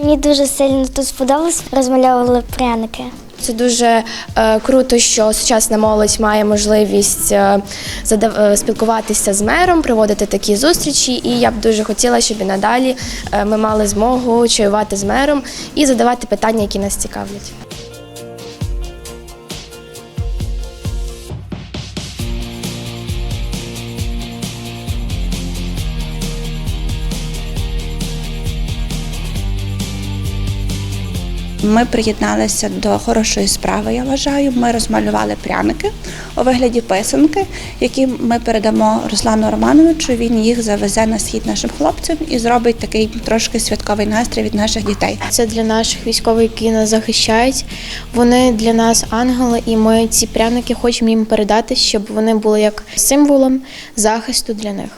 Мені дуже сильно тут сподобалось, розмальовували пряники. Це дуже е, круто, що сучасна молодь має можливість е, задав- е, спілкуватися з мером, проводити такі зустрічі. І я б дуже хотіла, щоб і надалі е, ми мали змогу чаювати з мером і задавати питання, які нас цікавлять. Ми приєдналися до хорошої справи, я вважаю. Ми розмалювали пряники у вигляді писанки, які ми передамо Руслану Романовичу. Він їх завезе на схід нашим хлопцям і зробить такий трошки святковий настрій від наших дітей. Це для наших військових, які нас захищають. Вони для нас ангели, і ми ці пряники хочемо їм передати, щоб вони були як символом захисту для них.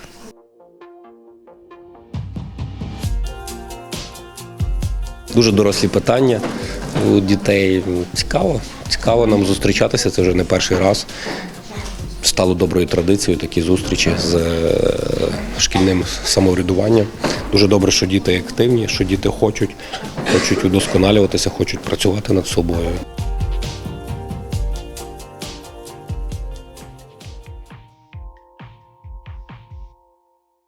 Дуже дорослі питання у дітей. Цікаво, цікаво нам зустрічатися. Це вже не перший раз. Стало доброю традицією такі зустрічі з е, шкільним самоврядуванням. Дуже добре, що діти активні, що діти хочуть, хочуть удосконалюватися, хочуть працювати над собою.